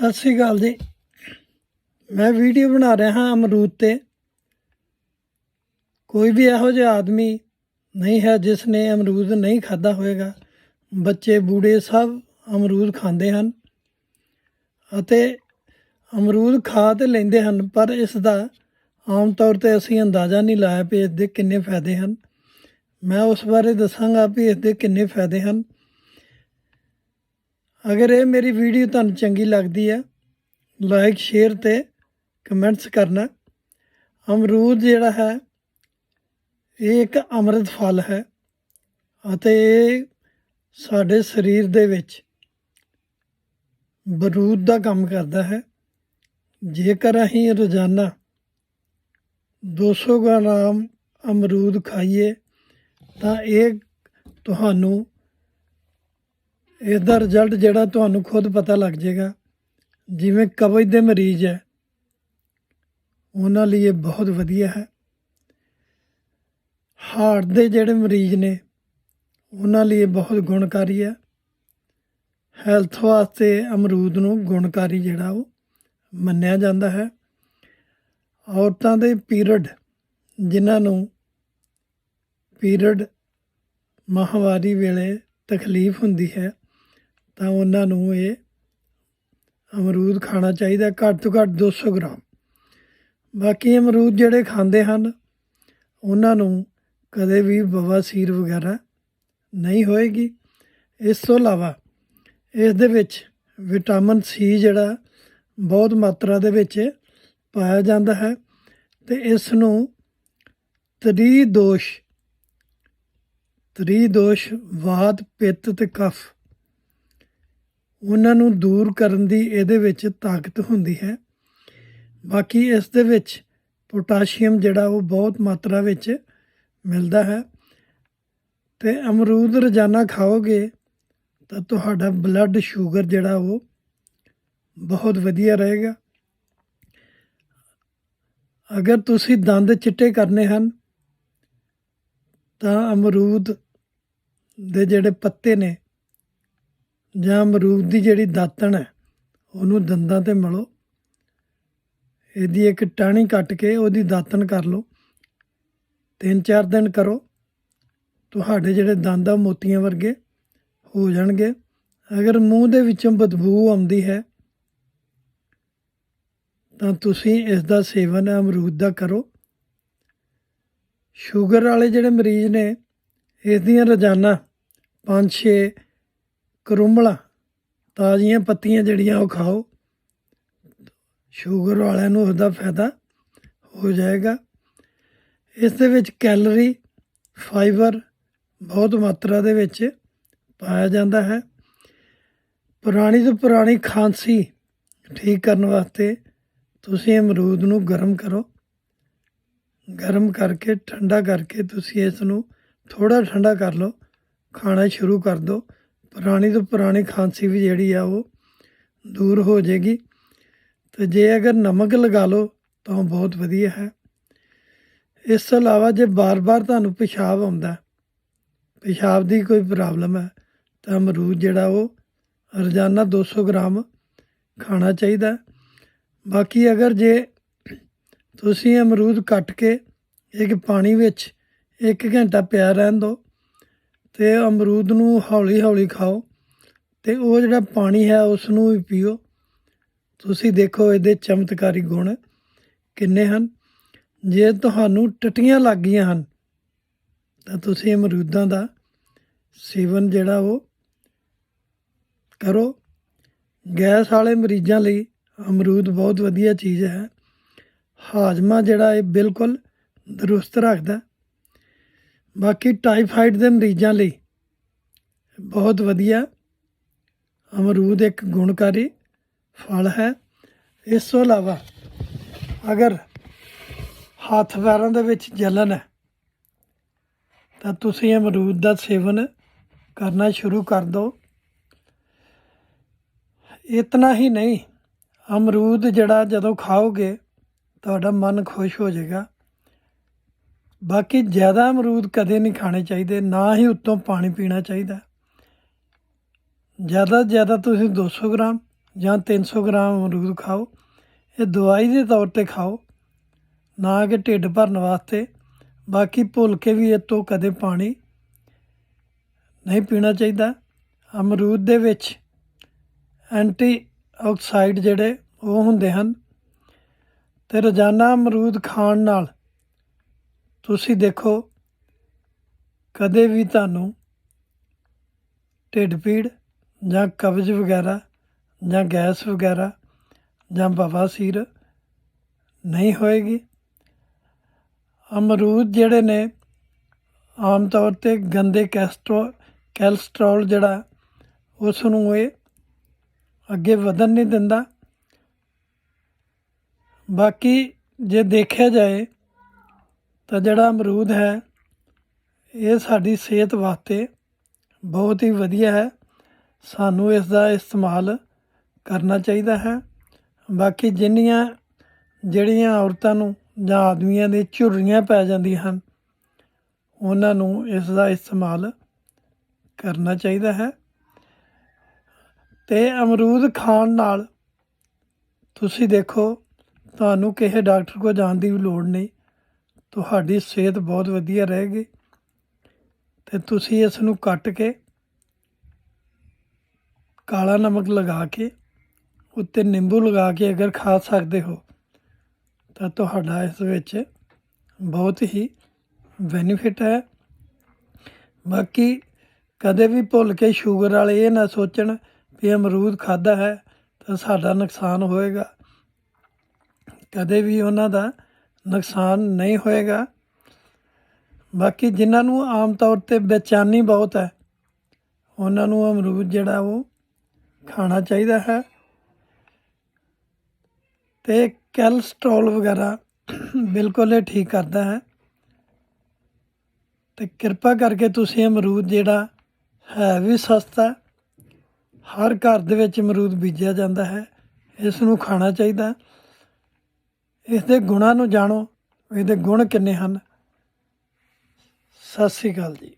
ਸਤਿ ਸ੍ਰੀ ਅਕਾਲ ਜੀ। ਮੈਂ ਵੀਡੀਓ ਬਣਾ ਰਿਹਾ ਹਾਂ ਅਮਰੂਦ ਤੇ। ਕੋਈ ਵੀ ਇਹੋ ਜਿਹਾ ਆਦਮੀ ਨਹੀਂ ਹੈ ਜਿਸ ਨੇ ਅਮਰੂਦ ਨਹੀਂ ਖਾਦਾ ਹੋਵੇਗਾ। ਬੱਚੇ ਬੂੜੇ ਸਭ ਅਮਰੂਦ ਖਾਂਦੇ ਹਨ ਅਤੇ ਅਮਰੂਦ ਖਾ ਤੇ ਲੈਂਦੇ ਹਨ, ਪਰ ਇਸ ਦਾ ਆਮ ਤੌਰ ਤੇ ਅਸੀਂ ਅੰਦਾਜ਼ਾ ਨਹੀਂ ਲਾਇਆ ਵੀ ਇਸ ਦੇ ਕਿੰਨੇ ਫਾਇਦੇ ਹਨ। ਮੈਂ ਉਸ ਬਾਰੇ ਦੱਸਾਂਗਾ ਵੀ ਇਸ ਦੇ ਕਿੰਨੇ ਫਾਇਦੇ ਹਨ। ਅਗਰ ਇਹ ਮੇਰੀ ਵੀਡੀਓ ਤੁਹਾਨੂੰ ਚੰਗੀ ਲੱਗਦੀ ਹੈ ਲਾਈਕ ਸ਼ੇਅਰ ਤੇ ਕਮੈਂਟਸ ਕਰਨਾ। ਅਮਰੂਦ ਜਿਹੜਾ ਹੈ, ਇਹ ਇੱਕ ਅੰਮ੍ਰਿਤ ਫਲ ਹੈ ਅਤੇ ਇਹ ਸਾਡੇ ਸਰੀਰ ਦੇ ਵਿੱਚ ਬਰੂਦ ਦਾ ਕੰਮ ਕਰਦਾ ਹੈ। ਜੇਕਰ ਅਸੀਂ ਰੋਜ਼ਾਨਾ 200 ਗ੍ਰਾਮ ਅਮਰੂਦ ਖਾਈਏ, ਤਾਂ ਇਹ ਤੁਹਾਨੂੰ ਇਸ ਦਾ ਰਿਜ਼ਲਟ ਜਿਹੜਾ ਤੁਹਾਨੂੰ ਖੁਦ ਪਤਾ ਲੱਗ ਜਾਏਗਾ, ਜਿਵੇਂ ਕਬਜ਼ ਦੇ ਮਰੀਜ਼ ਹੈ, ਉਹਨਾਂ ਲਈ ਇਹ ਬਹੁਤ ਵਧੀਆ ਹੈ। ਹਾਰਟ ਦੇ ਜਿਹੜੇ ਮਰੀਜ਼ ਨੇ, ਉਹਨਾਂ ਲਈ ਇਹ ਬਹੁਤ ਗੁਣਕਾਰੀ ਹੈ। ਹੈਲਥ ਵਾਸਤੇ ਅਮਰੂਦ ਨੂੰ ਗੁਣਕਾਰੀ ਜਿਹੜਾ ਉਹ ਮੰਨਿਆ ਜਾਂਦਾ ਹੈ। ਔਰਤਾਂ ਦੇ ਪੀਰੀਅਡ, ਜਿਨ੍ਹਾਂ ਨੂੰ ਪੀਰੀਅਡ ਮਾਹਵਾਰੀ ਵੇਲੇ ਤਕਲੀਫ ਹੁੰਦੀ ਹੈ ਤਾਂ ਉਹਨਾਂ ਨੂੰ ਇਹ ਅਮਰੂਦ ਖਾਣਾ ਚਾਹੀਦਾ ਘੱਟ ਤੋਂ ਘੱਟ 200 ਗ੍ਰਾਮ। ਬਾਕੀ ਅਮਰੂਦ ਜਿਹੜੇ ਖਾਂਦੇ ਹਨ, ਉਹਨਾਂ ਨੂੰ ਕਦੇ ਵੀ ਬਵਾਸੀਰ ਵਗੈਰਾ ਨਹੀਂ ਹੋਏਗੀ। ਇਸ ਤੋਂ ਇਲਾਵਾ ਇਸ ਦੇ ਵਿੱਚ ਵਿਟਾਮਿਨ ਸੀ ਜਿਹੜਾ ਬਹੁਤ ਮਾਤਰਾ ਦੇ ਵਿੱਚ ਪਾਇਆ ਜਾਂਦਾ ਹੈ ਤੇ ਇਸ ਨੂੰ ਤ੍ਰੀ ਦੋਸ਼ ਤ੍ਰੀ ਦੋਸ਼ ਵਾਤ, ਪਿੱਤ ਤੇ ਕਫ ਉਹਨਾਂ ਨੂੰ ਦੂਰ ਕਰਨ ਦੀ ਇਹਦੇ ਵਿੱਚ ਤਾਕਤ ਹੁੰਦੀ ਹੈ। ਬਾਕੀ ਇਸ ਦੇ ਵਿੱਚ ਪੋਟਾਸ਼ੀਅਮ ਜਿਹੜਾ ਉਹ ਬਹੁਤ ਮਾਤਰਾ ਵਿੱਚ ਮਿਲਦਾ ਹੈ। ਤੇ ਅਮਰੂਦ ਰੋਜ਼ਾਨਾ ਖਾਓਗੇ ਤਾਂ ਤੁਹਾਡਾ ਬਲੱਡ ਸ਼ੂਗਰ ਜਿਹੜਾ ਉਹ ਬਹੁਤ ਵਧੀਆ ਰਹੇਗਾ। ਅਗਰ ਤੁਸੀਂ ਦੰਦ ਚਿੱਟੇ ਕਰਨੇ ਹਨ, ਤਾਂ ਅਮਰੂਦ ਦੇ ਜਿਹੜੇ ਪੱਤੇ ਨੇ ਜਾਂ ਅਮਰੂਦ ਦੀ ਜਿਹੜੀ ਦਾਤਣ ਹੈ, ਉਹਨੂੰ ਦੰਦਾਂ ਤੇ ਮਲੋ। ਇਹਦੀ ਇੱਕ ਟਾਹਣੀ ਕੱਟ ਕੇ ਉਹਦੀ ਦਾਤਣ ਕਰ ਲਓ। ਤਿੰਨ ਚਾਰ ਦਿਨ ਕਰੋ। ਤੁਹਾਡੇ ਜਿਹੜੇ ਦੰਦ ਆ ਮੋਤੀਆਂ ਵਰਗੇ ਹੋ ਜਾਣਗੇ। ਅਗਰ ਮੂੰਹ ਦੇ ਵਿੱਚੋਂ ਬਦਬੂ ਆਉਂਦੀ ਹੈ, ਤਾਂ ਤੁਸੀਂ ਇਸ ਦਾ ਸੇਵਨ ਅਮਰੂਦ ਦਾ ਕਰੋ। ਸ਼ੂਗਰ ਵਾਲੇ ਜਿਹੜੇ ਮਰੀਜ਼ ਨੇ, ਇਸ ਦੀਆਂ ਰੋਜ਼ਾਨਾ 5-6 ਕਰੁੰਬਲਾ, ਤਾਜ਼ੀਆਂ ਪੱਤੀਆਂ ਜਿਹੜੀਆਂ ਉਹ ਖਾਓ। ਸ਼ੂਗਰ ਵਾਲਿਆਂ ਨੂੰ ਉਹਦਾ ਫਾਇਦਾ ਹੋ ਜਾਏਗਾ। ਇਸ ਦੇ ਵਿੱਚ ਕੈਲਰੀ, ਫਾਈਬਰ ਬਹੁਤ ਮਾਤਰਾ ਦੇ ਵਿੱਚ ਪਾਇਆ ਜਾਂਦਾ ਹੈ। ਪੁਰਾਣੀ ਤੋਂ ਪੁਰਾਣੀ ਖਾਂਸੀ ਠੀਕ ਕਰਨ ਵਾਸਤੇ ਤੁਸੀਂ ਅਮਰੂਦ ਨੂੰ ਗਰਮ ਕਰੋ। ਗਰਮ ਕਰਕੇ, ਠੰਡਾ ਕਰਕੇ ਤੁਸੀਂ ਇਸ ਨੂੰ ਥੋੜਾ ਠੰਡਾ ਕਰ ਲਓ। ਖਾਣਾ ਸ਼ੁਰੂ ਕਰ ਦਿਓ। ਪੁਰਾਣੀ ਤੋਂ ਪੁਰਾਣੀ ਖਾਂਸੀ ਵੀ ਜਿਹੜੀ ਆ ਉਹ ਦੂਰ ਹੋ ਜਾਏਗੀ। ਤੇ ਜੇ ਅਗਰ ਨਮਕ ਲਗਾ ਲਓ ਤਾਂ ਬਹੁਤ ਵਧੀਆ ਹੈ। ਇਸ ਤੋਂ ਇਲਾਵਾ ਜੇ ਬਾਰ-ਬਾਰ ਤੁਹਾਨੂੰ ਪਿਸ਼ਾਬ ਆਉਂਦਾ, ਪਿਸ਼ਾਬ ਦੀ ਕੋਈ ਪ੍ਰੋਬਲਮ ਹੈ, ਤਾਂ ਅਮਰੂਦ ਜਿਹੜਾ ਉਹ ਰੋਜ਼ਾਨਾ 200 ਗ੍ਰਾਮ ਖਾਣਾ ਚਾਹੀਦਾ ਬਾਕੀ ਅਗਰ ਜੇ ਤੁਸੀਂ ਅਮਰੂਦ ਕੱਟ ਕੇ ਇੱਕ ਪਾਣੀ ਵਿੱਚ 1 ਘੰਟਾ ਪਿਆ ਰਹਿਣ ਦਿਓ ਅਤੇ ਅਮਰੂਦ ਨੂੰ ਹੌਲੀ-ਹੌਲੀ ਖਾਓ ਅਤੇ ਉਹ ਜਿਹੜਾ ਪਾਣੀ ਹੈ ਉਸ ਨੂੰ ਵੀ ਪੀਓ। ਤੁਸੀਂ ਦੇਖੋ ਇਹਦੇ ਚਮਤਕਾਰੀ ਗੁਣ ਕਿੰਨੇ ਹਨ। ਜੇ ਤੁਹਾਨੂੰ ਟਟੀਆਂ ਲੱਗ ਗਈਆਂ ਹਨ, ਤਾਂ ਤੁਸੀਂ ਅਮਰੂਦਾਂ ਦਾ ਸੇਵਨ ਜਿਹੜਾ ਉਹ ਕਰੋ। ਗੈਸ ਵਾਲੇ ਮਰੀਜ਼ਾਂ ਲਈ ਅਮਰੂਦ ਬਹੁਤ ਵਧੀਆ ਚੀਜ਼ ਹੈ। ਹਾਜ਼ਮਾ ਜਿਹੜਾ ਇਹ ਬਿਲਕੁਲ ਦਰੁਸਤ ਰੱਖਦਾ। ਬਾਕੀ ਟਾਈਫਾਈਡ ਦੇ ਮਰੀਜ਼ਾਂ ਲਈ ਬਹੁਤ ਵਧੀਆ। ਅਮਰੂਦ ਇੱਕ ਗੁਣਕਾਰੀ ਫਲ ਹੈ। ਇਸ ਤੋਂ ਇਲਾਵਾ ਅਗਰ ਹੱਥ ਪੈਰਾਂ ਦੇ ਵਿੱਚ ਜਲਨ ਹੈ, ਤਾਂ ਤੁਸੀਂ ਅਮਰੂਦ ਦਾ ਸੇਵਨ ਕਰਨਾ ਸ਼ੁਰੂ ਕਰ ਦਿਓ। ਇਤਨਾ ਹੀ ਨਹੀਂ, ਅਮਰੂਦ ਜਿਹੜਾ ਜਦੋਂ ਖਾਓਗੇ, ਤੁਹਾਡਾ ਮਨ ਖੁਸ਼ ਹੋ ਜਾਏਗਾ। ਬਾਕੀ ਜ਼ਿਆਦਾ ਅਮਰੂਦ ਕਦੇ ਨਹੀਂ ਖਾਣੇ ਚਾਹੀਦੇ, ਨਾ ਹੀ ਉੱਤੋਂ ਪਾਣੀ ਪੀਣਾ ਚਾਹੀਦਾ। ਜ਼ਿਆਦਾ ਜ਼ਿਆਦਾ ਤੁਸੀਂ 200 ਗ੍ਰਾਮ ਜਾਂ 300 ਗ੍ਰਾਮ ਅਮਰੂਦ ਖਾਓ, ਇਹ ਦਵਾਈ ਦੇ ਤੌਰ ਤੇ ਖਾਓ, ਨਾ ਕਿ ਢਿੱਡ ਭਰਨ ਵਾਸਤੇ। ਬਾਕੀ ਭੁੱਲ ਕੇ ਵੀ ਇਹ ਤੋਂ ਕਦੇ ਪਾਣੀ ਨਹੀਂ ਪੀਣਾ ਚਾਹੀਦਾ। ਅਮਰੂਦ ਦੇ ਵਿੱਚ ਐਂਟੀ ਆਕਸਾਈਡ ਜਿਹੜੇ ਉਹ ਹੁੰਦੇ ਹਨ ਤੇ ਰੋਜ਼ਾਨਾ ਅਮਰੂਦ ਖਾਣ ਨਾਲ ਤੁਸੀਂ ਦੇਖੋ, ਕਦੇ ਵੀ ਤੁਹਾਨੂੰ ਢਿੱਡ ਪੀੜ ਜਾਂ ਕਬਜ਼ ਵਗੈਰਾ ਜਾਂ ਗੈਸ ਵਗੈਰਾ ਜਾਂ ਬਵਾਸੀਰ ਨਹੀਂ ਹੋਏਗੀ। ਅਮਰੂਦ ਜਿਹੜੇ ਨੇ, ਆਮ ਤੌਰ ਤੇ ਗੰਦੇ ਕੈਸਟਰੋ, ਕੈਲਸਟ੍ਰੋਲ ਜਿਹੜਾ ਉਸ ਨੂੰ ਇਹ ਅੱਗੇ ਵਧਣ ਨਹੀਂ ਦਿੰਦਾ। ਬਾਕੀ ਜੇ ਦੇਖਿਆ ਜਾਏ ਤਾਂ ਜਿਹੜਾ ਅਮਰੂਦ ਹੈ, ਇਹ ਸਾਡੀ ਸਿਹਤ ਵਾਸਤੇ ਬਹੁਤ ਹੀ ਵਧੀਆ ਹੈ। ਸਾਨੂੰ ਇਸ ਦਾ ਇਸਤੇਮਾਲ ਕਰਨਾ ਚਾਹੀਦਾ ਹੈ। ਬਾਕੀ ਜਿੰਨੀਆਂ, ਜਿਹੜੀਆਂ ਔਰਤਾਂ ਨੂੰ ਜਾਂ ਆਦਮੀਆਂ ਦੇ ਝੁਰੜੀਆਂ ਪੈ ਜਾਂਦੀਆਂ ਹਨ, ਉਹਨਾਂ ਨੂੰ ਇਸ ਦਾ ਇਸਤੇਮਾਲ ਕਰਨਾ ਚਾਹੀਦਾ ਹੈ। ਤੇ ਅਮਰੂਦ ਖਾਣ ਨਾਲ ਤੁਸੀਂ ਦੇਖੋ, ਤੁਹਾਨੂੰ ਕਿਸੇ ਡਾਕਟਰ ਕੋਲ ਜਾਣ ਦੀ ਵੀ ਲੋੜ ਨਹੀਂ। ਤੁਹਾਡੀ ਸਿਹਤ ਬਹੁਤ ਵਧੀਆ ਰਹੇਗੀ ਤੇ ਤੁਸੀਂ ਇਸ ਨੂੰ ਕੱਟ ਕੇ ਕਾਲਾ ਨਮਕ ਲਗਾ ਕੇ ਉੱਤੇ ਨਿੰਬੂ ਲਗਾ ਕੇ ਅਗਰ ਖਾ ਸਕਦੇ ਹੋ ਤਾਂ ਤੁਹਾਡਾ ਇਸ ਵਿੱਚ ਬਹੁਤ ਹੀ ਬੈਨੀਫਿਟ ਹੈ। ਬਾਕੀ ਕਦੇ ਵੀ ਭੁੱਲ ਕੇ ਸ਼ੂਗਰ ਵਾਲੇ ਇਹ ਨਾ ਸੋਚਣ ਵੀ ਅਮਰੂਦ ਖਾਦਾ ਹੈ ਤਾਂ ਸਾਡਾ ਨੁਕਸਾਨ ਹੋਏਗਾ। ਕਦੇ ਵੀ ਉਹਨਾਂ ਦਾ ਨੁਕਸਾਨ ਨਹੀਂ ਹੋਏਗਾ। ਬਾਕੀ ਜਿਨ੍ਹਾਂ ਨੂੰ ਆਮ ਤੌਰ ਤੇ ਬੇਚੈਨੀ ਬਹੁਤ ਹੈ, ਉਹਨਾਂ ਨੂੰ ਅਮਰੂਦ ਜਿਹੜਾ ਉਹ ਖਾਣਾ ਚਾਹੀਦਾ ਹੈ ਤੇ ਕੈਲਸਟ੍ਰੋਲ ਵਗੈਰਾ ਬਿਲਕੁਲ ਇਹ ਠੀਕ ਕਰਦਾ ਹੈ। ਤੇ ਕਿਰਪਾ ਕਰਕੇ ਤੁਸੀਂ ਅਮਰੂਦ ਜਿਹੜਾ ਹੈ ਵੀ ਸਸਤਾ ਹਰ ਘਰ ਦੇ ਵਿੱਚ ਅਮਰੂਦ ਬੀਜਿਆ ਜਾਂਦਾ ਹੈ, ਇਸ ਨੂੰ ਖਾਣਾ ਚਾਹੀਦਾ ਇਸ ਦੇ ਗੁਣਾਂ ਨੂੰ ਜਾਣੋ ਇਹਦੇ ਗੁਣ ਕਿੰਨੇ ਹਨ? ਸਤਿ ਸ੍ਰੀ ਅਕਾਲ ਜੀ।